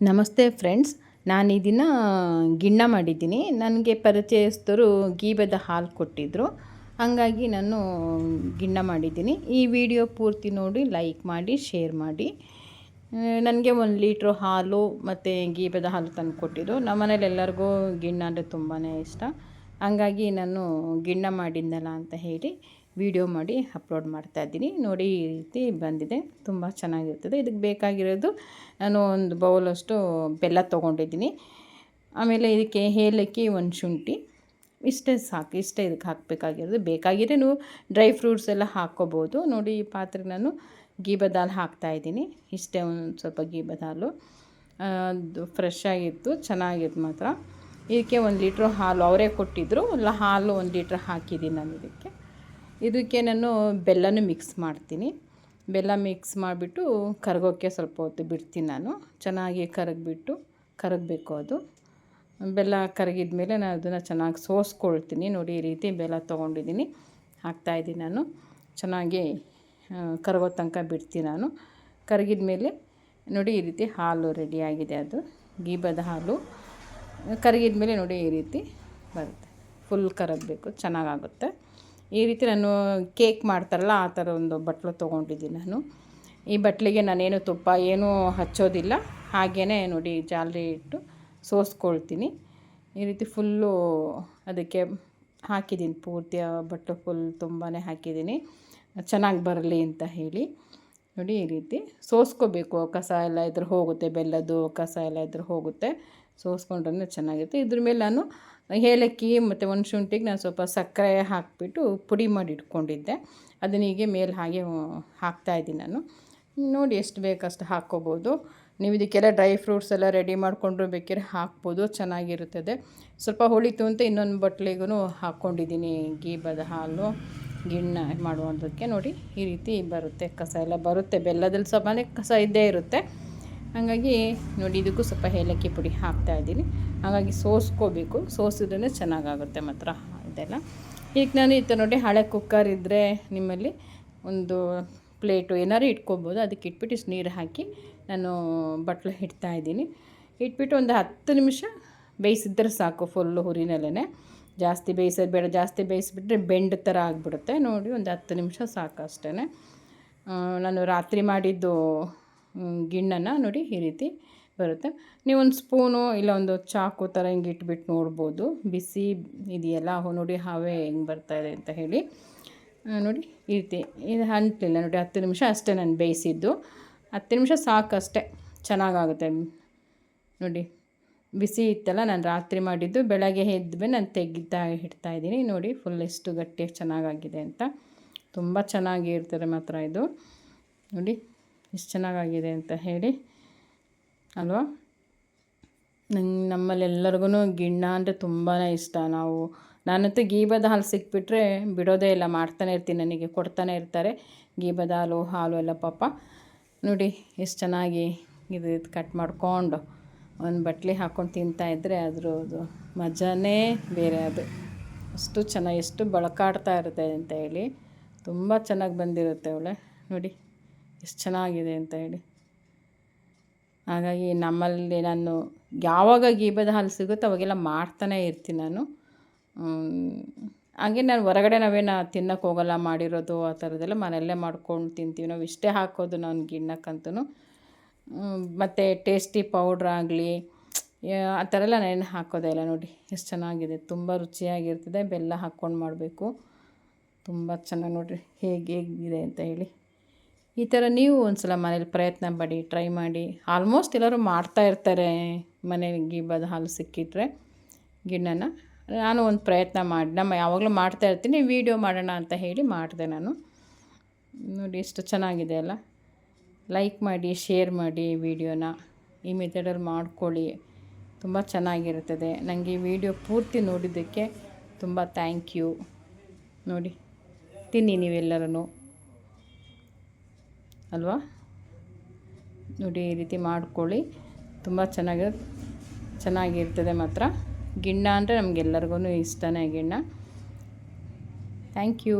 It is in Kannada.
ನಮಸ್ತೆ ಫ್ರೆಂಡ್ಸ್, ನಾನು ಈ ದಿನ ಗಿಣ್ಣ ಮಾಡಿದ್ದೀನಿ. ನನಗೆ ಪರಿಚಯಸ್ಥರು ಗೀಬದ ಹಾಲು ಕೊಟ್ಟಿದ್ದರು ಹಂಗಾಗಿ ನಾನು ಗಿಣ್ಣ ಮಾಡಿದ್ದೀನಿ. ಈ ವಿಡಿಯೋ ಪೂರ್ತಿ ನೋಡಿ, ಲೈಕ್ ಮಾಡಿ, ಶೇರ್ ಮಾಡಿ. ನನಗೆ ಒಂದು ಲೀಟ್ರು ಹಾಲು ಮತ್ತು ಗೀಬದ ಹಾಲು ತಂದು ಕೊಟ್ಟಿದ್ದು ನಮ್ಮ ಮನೇಲಿ ಎಲ್ಲರಿಗೂ ಗಿಣ್ಣ ಅಂದರೆ ತುಂಬಾ ಇಷ್ಟ. ಹಂಗಾಗಿ ನಾನು ಗಿಣ್ಣ ಮಾಡಿದ್ನಲ್ಲ ಅಂತ ಹೇಳಿ ವಿಡಿಯೋ ಮಾಡಿ ಅಪ್ಲೋಡ್ ಮಾಡ್ತಾ ಇದ್ದೀನಿ. ನೋಡಿ ಈ ರೀತಿ ಬಂದಿದೆ. ತುಂಬ ಚೆನ್ನಾಗಿರ್ತದೆ ಇದಕ್ಕೆ ಬೇಕಾಗಿರೋದು ನಾನು ಒಂದು ಬೌಲಷ್ಟು ಬೆಲ್ಲ ತೊಗೊಂಡಿದ್ದೀನಿ. ಆಮೇಲೆ ಇದಕ್ಕೆ ಏಲಕ್ಕಿ ಒಂದು ಶುಂಠಿ. ಇಷ್ಟೇ ಸಾಕು. ಇಷ್ಟೇ ಇದಕ್ಕೆ ಹಾಕಬೇಕಾಗಿರೋದು. ಬೇಕಾಗಿದ್ರೆ ನೀವು ಡ್ರೈ ಫ್ರೂಟ್ಸ್ ಎಲ್ಲ ಹಾಕ್ಕೋಬೋದು. ನೋಡಿ ಈ ಪಾತ್ರೆಗೆ ನಾನು ಗೀ ಬದಾಲ್ ಹಾಕ್ತಾಯಿದ್ದೀನಿ ಇಷ್ಟೇ ಒಂದು ಸ್ವಲ್ಪ ಗೀ ಬದಾಲು ಅದು ಫ್ರೆಶ್ ಆಗಿತ್ತು. ಚೆನ್ನಾಗಿತ್ತು ಮಾತ್ರ. ಇದಕ್ಕೆ ಒಂದು ಲೀಟ್ರ್ ಹಾಲು ಅವರೇ ಕೊಟ್ಟಿದ್ದರು ಇಲ್ಲ ಹಾಲು ಒಂದು ಲೀಟ್ರ್ ಹಾಕಿದ್ದೀನಿ ನಾನು ಇದಕ್ಕೆ. ಇದಕ್ಕೆ ನಾನು ಬೆಲ್ಲನೂ ಮಿಕ್ಸ್ ಮಾಡ್ತೀನಿ. ಬೆಲ್ಲ ಮಿಕ್ಸ್ ಮಾಡಿಬಿಟ್ಟು ಕರಗೋಕ್ಕೆ ಸ್ವಲ್ಪ ಹೊತ್ತು ಬಿಡ್ತೀನಿ ನಾನು. ಚೆನ್ನಾಗಿ ಕರಗಿಬಿಟ್ಟು ಕರಗಬೇಕು ಅದು. ಬೆಲ್ಲ ಕರಗಿದ ಮೇಲೆ ನಾನು ಅದನ್ನು ಚೆನ್ನಾಗಿ ಸೋಸ್ಕೊಳ್ತೀನಿ. ನೋಡಿ, ಈ ರೀತಿ ಬೆಲ್ಲ ತೊಗೊಂಡಿದ್ದೀನಿ. ಹಾಕ್ತಾಯಿದ್ದೀನಿ ನಾನು. ಚೆನ್ನಾಗಿ ಕರಗೋ ತನಕ ಬಿಡ್ತೀನಿ ನಾನು. ಕರಗಿದ ಮೇಲೆ ನೋಡಿ, ಈ ರೀತಿ ಹಾಲು ರೆಡಿಯಾಗಿದೆ ಅದು. ಗೀಬದ ಹಾಲು. ಕರಗಿದ ಮೇಲೆ ನೋಡಿ, ಈ ರೀತಿ ಬರುತ್ತೆ. ಫುಲ್ ಕರಗಬೇಕು. ಚೆನ್ನಾಗಾಗುತ್ತೆ. ಈ ರೀತಿ ನಾನು ಕೇಕ್ ಮಾಡ್ತಾರಲ್ಲ ಆ ಥರ ಒಂದು ಬಟ್ಲು ತೊಗೊಂಡಿದ್ದೀನಿ ನಾನು. ಈ ಬಟ್ಲಿಗೆ ನಾನೇನು ತುಪ್ಪ ಏನೂ ಹಚ್ಚೋದಿಲ್ಲ. ಹಾಗೇ ನೋಡಿ ಜಾಲರಿ ಇಟ್ಟು ಸೋಸ್ಕೊಳ್ತೀನಿ. ಈ ರೀತಿ ಫುಲ್ಲು ಅದಕ್ಕೆ ಹಾಕಿದ್ದೀನಿ. ಪೂರ್ತಿ ಬಟ್ಟಲು ಫುಲ್ ತುಂಬಾ ಹಾಕಿದ್ದೀನಿ. ಚೆನ್ನಾಗಿ ಬರಲಿ ಅಂತ ಹೇಳಿ. ನೋಡಿ ಈ ರೀತಿ ಸೋಸ್ಕೋಬೇಕು. ಕಸ ಎಲ್ಲ ಇದ್ರೆ ಹೋಗುತ್ತೆ. ಬೆಲ್ಲದ್ದು ಕಸ ಎಲ್ಲ ಇದ್ರೆ ಹೋಗುತ್ತೆ. ಸೋಸ್ಕೊಂಡ್ರೆ ಚೆನ್ನಾಗಿರುತ್ತೆ. ಇದ್ರ ಮೇಲೆ ನಾನು ಏಲಕ್ಕಿ ಮತ್ತು ಒಂದು ಶುಂಠಿಗೆ ನಾನು ಸ್ವಲ್ಪ ಸಕ್ಕರೆ ಹಾಕಿಬಿಟ್ಟು ಪುಡಿ ಮಾಡಿ ಇಟ್ಕೊಂಡಿದ್ದೆ. ಅದನ್ನ ಹೀಗೆ ಮೇಲೆ ಹಾಗೆ ಹಾಕ್ತಾಯಿದ್ದೀನಿ ನಾನು. ನೋಡಿ ಎಷ್ಟು ಬೇಕಷ್ಟು ಹಾಕ್ಕೋಬೋದು. ನೀವು ಇದಕ್ಕೆಲ್ಲ ಡ್ರೈ ಫ್ರೂಟ್ಸ್ ಎಲ್ಲ ರೆಡಿ ಮಾಡಿಕೊಂಡ್ರು ಬೇಕಿದ್ರೆ ಹಾಕ್ಬೋದು, ಚೆನ್ನಾಗಿರುತ್ತದೆ. ಸ್ವಲ್ಪ ಹೊಳಿತು ಅಂತ ಇನ್ನೊಂದು ಬಟ್ಲಿಗೂ ಹಾಕ್ಕೊಂಡಿದ್ದೀನಿ. ಗೀ ಬದ ಹಾಲು ಗಿಣ್ಣ ಮಾಡುವಂಥದ್ದಕ್ಕೆ ನೋಡಿ ಈ ರೀತಿ ಬರುತ್ತೆ ಕಸ ಎಲ್ಲ. ಬರುತ್ತೆ, ಬೆಲ್ಲದಲ್ಲಿ ಸ್ವಲ್ಪ ಕಸ ಇದ್ದೇ ಇರುತ್ತೆ. ಹಾಗಾಗಿ ನೋಡಿ ಇದಕ್ಕೂ ಸ್ವಲ್ಪ ಏಲಕ್ಕಿ ಪುಡಿ ಹಾಕ್ತಾ ಇದ್ದೀನಿ. ಹಾಗಾಗಿ ಸೋಸ್ಕೋಬೇಕು. ಸೋಸಿದ್ರೇ ಚೆನ್ನಾಗಾಗುತ್ತೆ ಮಾತ್ರ ಇದೆಲ್ಲ. ಈಗ ನಾನು ಈ ಥರ ನೋಡಿ ಹಳೆ ಕುಕ್ಕರ್ ಇದ್ದರೆ ನಿಮ್ಮಲ್ಲಿ ಒಂದು ಪ್ಲೇಟು ಏನಾರು ಇಟ್ಕೊಬೋದು. ಅದಕ್ಕೆ ಇಟ್ಬಿಟ್ಟು ಇಷ್ಟು ನೀರು ಹಾಕಿ ನಾನು ಬಟ್ಲು ಇಡ್ತಾಯಿದ್ದೀನಿ ಇಟ್ಬಿಟ್ಟು ಒಂದು ಹತ್ತು ನಿಮಿಷ ಬೇಯಿಸಿದ್ರೆ ಸಾಕು ಫುಲ್ಲು ಹುರಿನಲ್ಲೇ ಜಾಸ್ತಿ ಬೇಯಿಸೋದು ಬೇಡ. ಜಾಸ್ತಿ ಬೇಯಿಸಿಬಿಟ್ರೆ ಬೆಂಡ್ ಥರ ಆಗಿಬಿಡುತ್ತೆ. ನೋಡಿ ಒಂದು ಹತ್ತು ನಿಮಿಷ ಸಾಕು ಅಷ್ಟೇ ನಾನು ರಾತ್ರಿ ಮಾಡಿದ್ದು ಗಿಣ್ಣನ್ನು ನೋಡಿ ಈ ರೀತಿ ಬರುತ್ತೆ. ನೀವು ಒಂದು ಸ್ಪೂನು ಇಲ್ಲ ಒಂದು ಚಾಕು ಥರ ಹಿಂಗೆ ಇಟ್ಬಿಟ್ಟು ನೋಡ್ಬೋದು. ಬಿಸಿ ಇದೆಯಲ್ಲ ನೋಡಿ ಹವೆ ಹೆಂಗೆ ಬರ್ತಾಯಿದೆ ಅಂತ ಹೇಳಿ. ನೋಡಿ ಈ ರೀತಿ, ಇದು ಅಂಟಲಿಲ್ಲ ನೋಡಿ ಹತ್ತು ನಿಮಿಷ ಅಷ್ಟೇ ನಾನು ಬೇಯಿಸಿದ್ದು. ಹತ್ತು ನಿಮಿಷ ಸಾಕಷ್ಟೇ, ಚೆನ್ನಾಗಾಗುತ್ತೆ. ನೋಡಿ, ಬಿಸಿ ಇತ್ತಲ್ಲ, ನಾನು ರಾತ್ರಿ ಮಾಡಿದ್ದು, ಬೆಳಗ್ಗೆ ಎದ್ದು ನಾನು ತೆಗಿತಾ ಇಡ್ತಾಯಿದ್ದೀನಿ ನೋಡಿ ಫುಲ್ ಎಷ್ಟು ಗಟ್ಟಿಯಾಗಿ ಚೆನ್ನಾಗಾಗಿದೆ ಅಂತ. ತುಂಬ ಚೆನ್ನಾಗಿ ಇರ್ತದೆ ಮಾತ್ರ ಇದು. ನೋಡಿ ಎಷ್ಟು ಚೆನ್ನಾಗಾಗಿದೆ ಅಂತ ಹೇಳಿ, ಅಲ್ವಾ? ನಂಗೆ ನಮ್ಮಲ್ಲೆಲ್ಲರಿಗೂ ಗಿಣ್ಣ ಅಂದರೆ ತುಂಬಾ ಇಷ್ಟ. ನಾವು, ನಾನಂತೂ ಗೀಬದ ಹಾಲು ಸಿಕ್ಬಿಟ್ರೆ ಬಿಡೋದೇ ಇಲ್ಲ, ಮಾಡ್ತಾನೆ ಇರ್ತೀನಿ ನನಗೆ, ಕೊಡ್ತಾನೆ ಇರ್ತಾರೆ. ಗೀಬದ ಹಾಲು ಹಾಲು ಎಲ್ಲ ಪಾಪ. ನೋಡಿ, ಎಷ್ಟು ಚೆನ್ನಾಗಿ ಇದು ಕಟ್ ಮಾಡಿಕೊಂಡು ಒಂದು ಬಟ್ಲಿ ಹಾಕ್ಕೊಂಡು ತಿಂತಾಯಿದ್ರೆ ಅದ್ರದ್ದು ಮಜಾನೇ ಬೇರೆ ಅದು. ಅಷ್ಟು ಚೆನ್ನಾಗಿ, ಎಷ್ಟು ಬಳಕಾಡ್ತಾ ಇರುತ್ತೆ ಅಂತ ಹೇಳಿ, ತುಂಬ ಚೆನ್ನಾಗಿ ಬಂದಿರುತ್ತೆ ಅವಳೆ. ನೋಡಿ. ಎಷ್ಟು ಚೆನ್ನಾಗಿದೆ ಅಂತ ಹೇಳಿ. ಹಾಗಾಗಿ ನಮ್ಮಲ್ಲಿ ನಾನು ಯಾವಾಗ ಗೀಬದ ಹಾಲು ಸಿಗುತ್ತೋ ಅವಾಗೆಲ್ಲ ಮಾಡ್ತಾನೆ ಇರ್ತೀನಿ ನಾನು. ಹಾಗೆ ನಾನು ಹೊರಗಡೆ ನಾವೇನು ತಿನ್ನೋಕೆ ಹೋಗಲ್ಲ ಮಾಡಿರೋದು ಆ ಥರದ್ದೆಲ್ಲ ಮನೆಯಲ್ಲೇ ಮಾಡ್ಕೊಂಡು ತಿಂತೀವಿ. ನಾವು ಇಷ್ಟೇ ಹಾಕೋದು ನಾನು ಗಿಣ್ಣಕ್ಕಂತೂ ಮತ್ತು ಟೇಸ್ಟಿ ಪೌಡ್ರ್ ಆಗಲಿ ಆ ಥರ ಎಲ್ಲ ನಾನೇನು ಹಾಕೋದೇ ಇಲ್ಲ ನೋಡಿ. ಎಷ್ಟು ಚೆನ್ನಾಗಿದೆ. ತುಂಬ ರುಚಿಯಾಗಿರ್ತದೆ. ಬೆಲ್ಲ ಹಾಕ್ಕೊಂಡು ಮಾಡಬೇಕು. ತುಂಬ ಚೆನ್ನಾಗಿ ನೋಡಿರಿ ಹೇಗೆ ಹೇಗಿದೆ ಅಂತ ಹೇಳಿ. ಈ ಥರ ನೀವು ಒಂದು ಸಲ ಮನೇಲಿ ಪ್ರಯತ್ನ ಮಾಡಿ ಟ್ರೈ ಮಾಡಿ. ಆಲ್ಮೋಸ್ಟ್ ಎಲ್ಲರೂ ಮಾಡ್ತಾ ಇರ್ತಾರೆ ಮನೆಗೆ ಬದ ಹಾಲು ಸಿಕ್ಕಿದ್ರೆ ಗಿಣ್ಣನ. ನಾನು ಒಂದು ಪ್ರಯತ್ನ ಮಾಡಿ, ನಮ್ಮ ಯಾವಾಗಲೂ ಮಾಡ್ತಾ ಇರ್ತೀನಿ ವೀಡಿಯೋ ಮಾಡೋಣ ಅಂತ ಹೇಳಿ ಮಾಡಿದೆ ನಾನು. ನೋಡಿ ಎಷ್ಟು ಚೆನ್ನಾಗಿದೆ ಅಲ್ಲ. ಲೈಕ್ ಮಾಡಿ ಶೇರ್ ಮಾಡಿ ವಿಡಿಯೋನ ಈ ಮೆಥಡಲ್ಲಿ ಮಾಡ್ಕೊಳ್ಳಿ. ತುಂಬ ಚೆನ್ನಾಗಿರುತ್ತದೆ. ನನಗೆ ಈ ವಿಡಿಯೋ ಪೂರ್ತಿ ನೋಡಿದ್ದಕ್ಕೆ ತುಂಬ ಥ್ಯಾಂಕ್ ಯು ನೋಡಿ, ತಿನ್ನಿ ನೀವೆಲ್ಲರೂ ಅಲ್ವಾ? ನೋಡಿ, ಈ ರೀತಿ ಮಾಡ್ಕೊಳ್ಳಿ. ತುಂಬ ಚೆನ್ನಾಗಿ, ಚೆನ್ನಾಗಿರ್ತದೆ ಮಾತ್ರ. ಗಿಣ್ಣ ಅಂದರೆ ನಮಗೆಲ್ಲರಿಗೂ ಇಷ್ಟನೇ ಗಿಣ್ಣ. Thank you